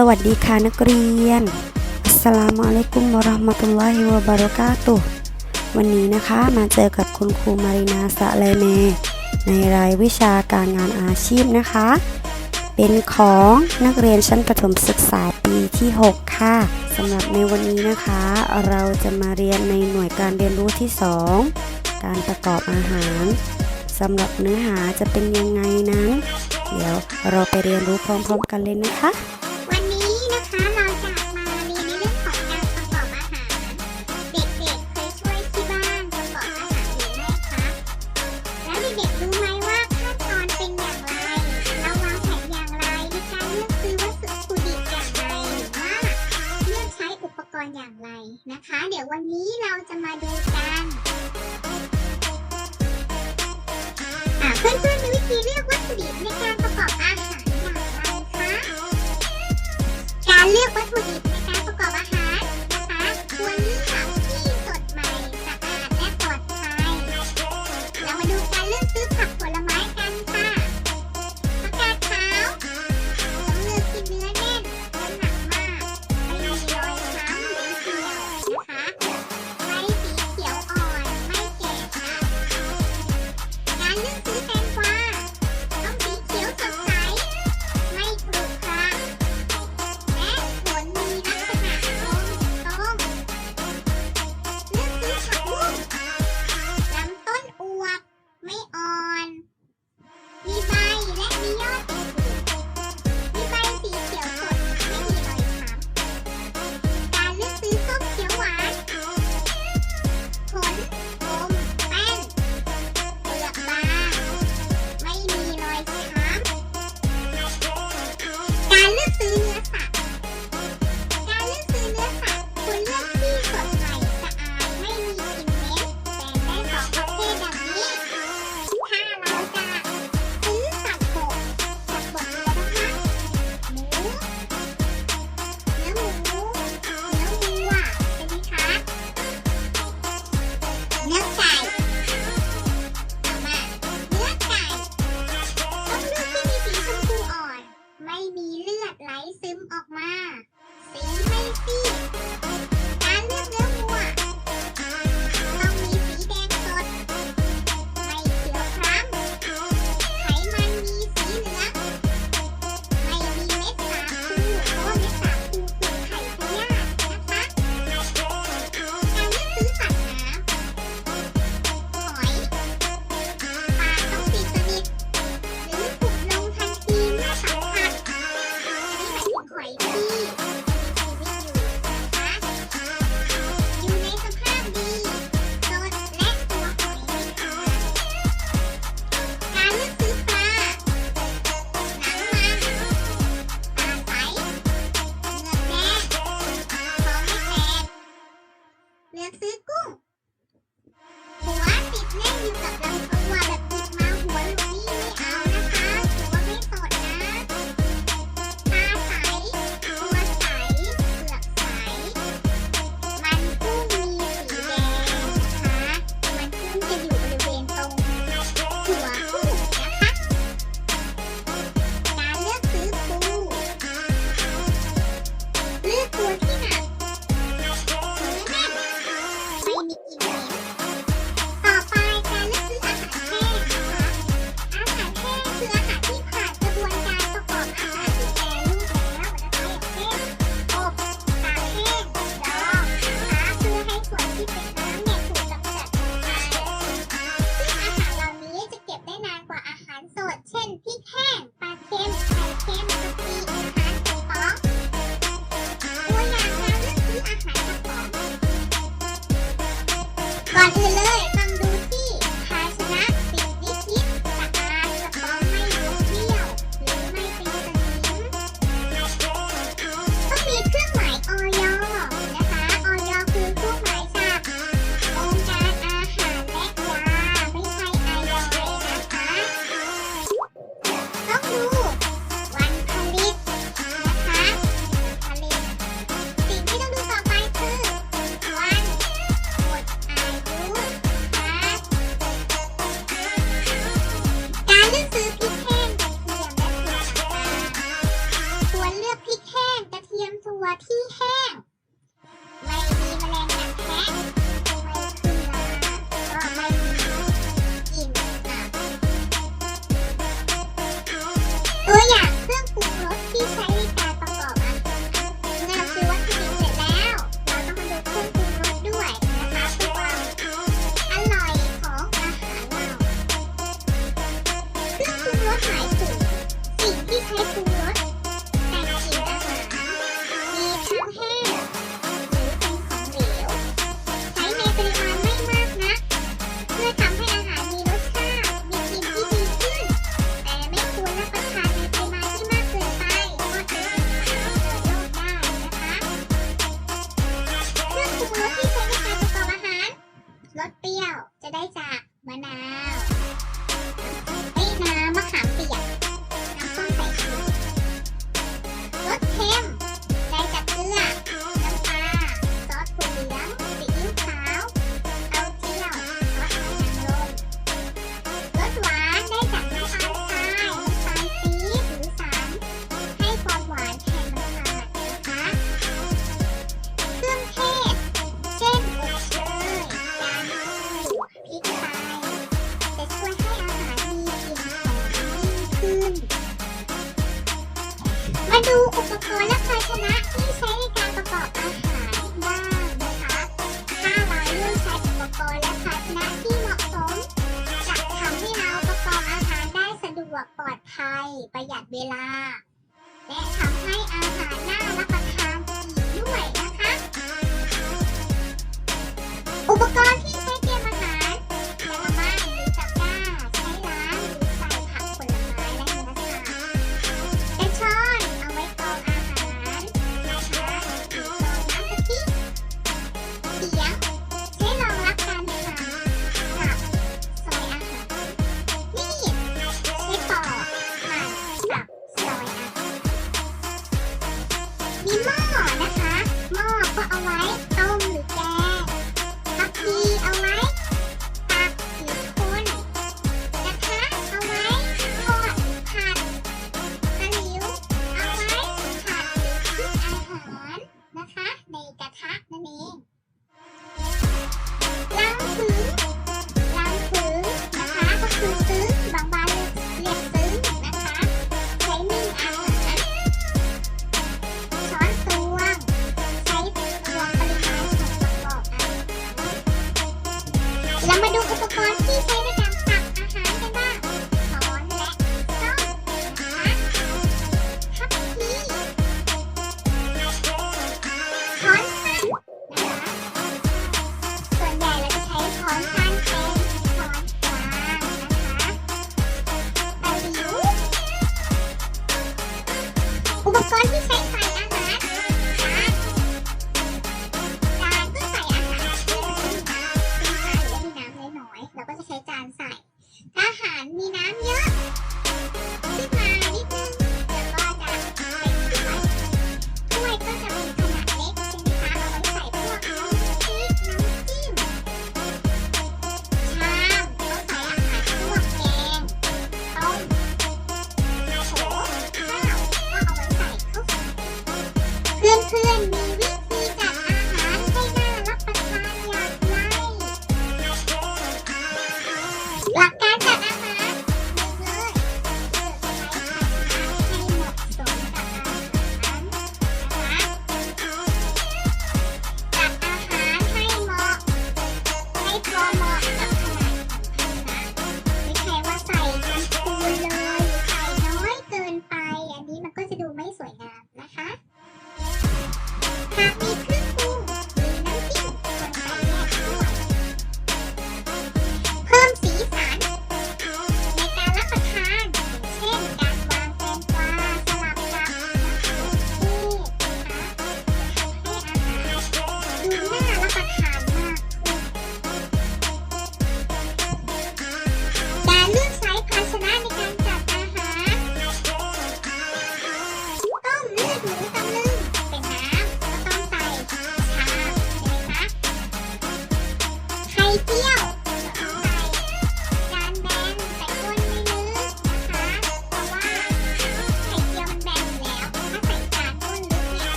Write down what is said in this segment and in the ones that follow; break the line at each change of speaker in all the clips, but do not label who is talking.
สวัสดีค่ะนักเรียนอัสลามุอะลัยกุมวะราะห์มะตุลลอฮิวะบารอกาตุวันนี้นะคะมาเจอกับคุณครูมารินาสะเลเม ในรายวิชาการงานอาชีพนะคะ เป็นของนักเรียนชั้นประถมศึกษาปีที่ 6 ค่ะสำหรับในวันนี้นะคะ เราจะมาเรียนในหน่วยการเรียนรู้ที่ 2 การประกอบอาหารสำหรับเนื้อหาจะเป็นยังไงนั้น เดี๋ยวเราไปเรียนรู้พร้อมๆกันเลยนะคะา
ดูอุปกรณ์และภาชนะที่ใช้
ในการประกอบอาหารบ้างนะคะถ้าเราเลือกใช้อุปกรณ์และภาชนะที่เหมาะสมจะทำให้เราประกอบอาหารได้สะดวกปลอดภัยประหยัดเวลา และทำให้อาหารน่ารับประทานด้วยนะคะ อุปกรณ์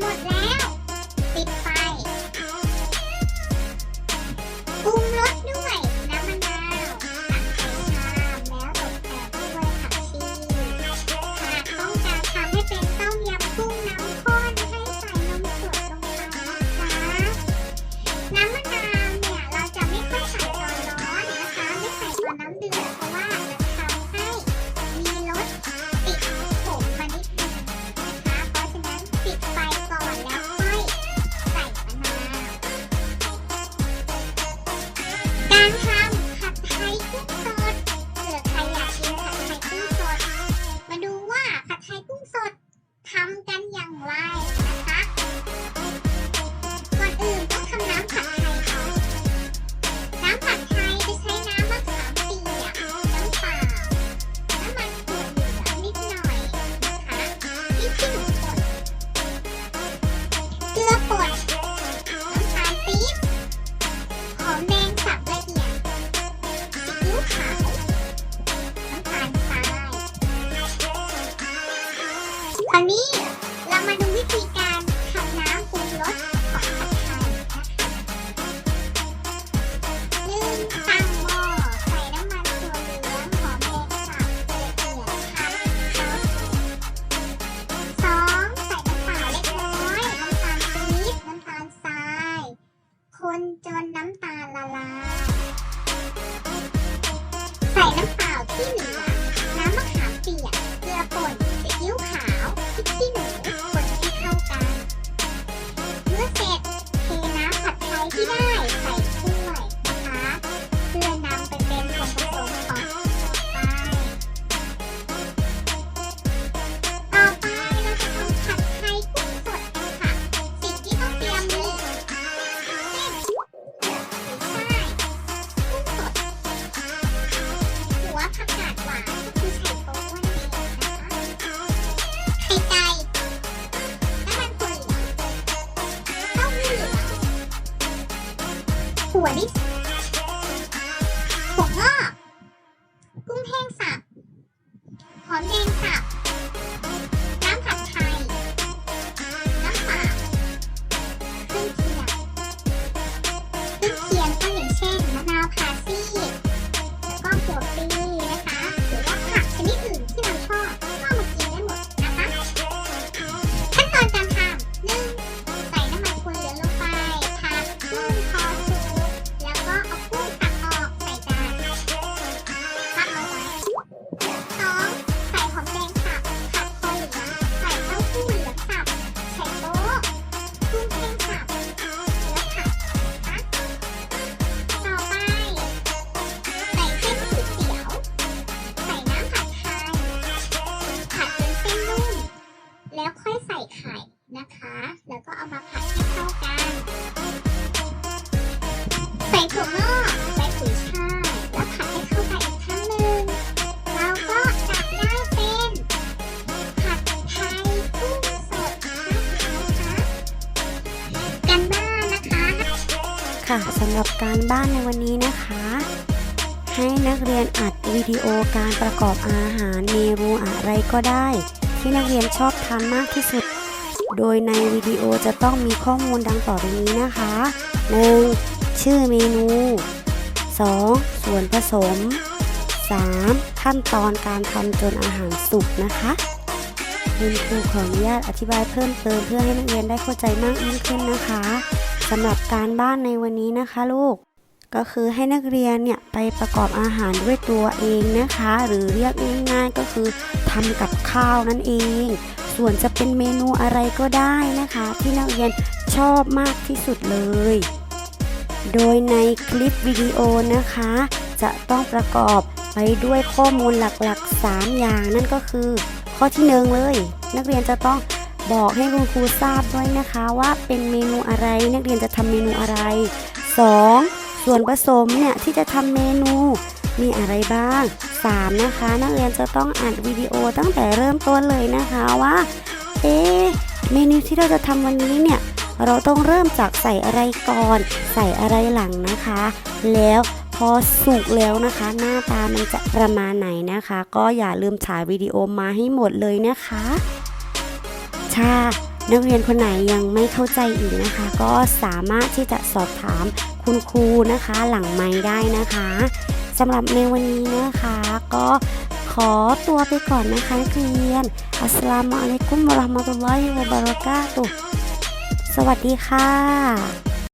Mas é. บ้านในวันนี้นะคะ ให้นักเรียนอัดวิดีโอการประกอบอาหารเมนูอะไรก็ได้ ที่นักเรียนชอบทำมากที่สุด โดยในวิดีโอจะ
ต้องมีข้อมูลดังต่อไปนี้นะคะ 1. ชื่อเมนู 2. ส่วนผสม 3. ขั้นตอนการทำจนอาหารสุกนะคะคุณครูขออนุญาตอธิบายเพิ่มเติมเพื่อให้นักเรียนได้เข้าใจมากยิ่งขึ้นนะคะสำหรับการบ้านในวันนี้นะคะลูก ก็คือให้นักเรียนเนี่ยไปประกอบอาหารด้วยตัวเองนะคะ หรือเรียกง่ายๆก็คือทำกับข้าวนั่นเอง ส่วนจะเป็นเมนูอะไรก็ได้นะคะ ที่นักเรียนชอบมากที่สุดเลย โดยในคลิปวิดีโอนะคะ จะต้องประกอบไปด้วยข้อมูลหลักๆ 3 อย่างนั่นก็คือ ข้อที่หนึ่งเลย นักเรียนจะต้องบอกให้คุณครูทราบด้วยนะคะ ว่าเป็นเมนูอะไรนักเรียนจะทำเมนูอะไร 2. ส่วนผสมเนี่ยที่จะทำเมนูมีอะไรบ้าง 3. นะคะ นักเรียนจะต้องอ่านวิดีโอตั้งแต่เริ่มต้นเลยนะคะว่า เอ๊เมนูที่เราจะทำวันนี้เนี่ยเราต้องเริ่มจากใส่อะไรก่อน ใส่อะไรหลังนะคะ แล้วพอสุกแล้วนะคะ หน้าตามันจะประมาณไหนนะคะ ก็อย่าลืมถ่ายวิดีโอมาให้หมดเลยนะคะถ้า นักเรียนคนไหนยังไม่เข้าใจอีกนะคะ ก็สามารถที่จะสอบถามคุณครูนะคะ หลังไม้ได้นะคะสำหรับในวันนี้นะคะ ก็ขอตัวไปก่อนนะคะนักเรียน อัสลามุอะลัยกุมวะราะห์มะตุลลอฮิวะบะเราะกาตุสวัสดีค่ะ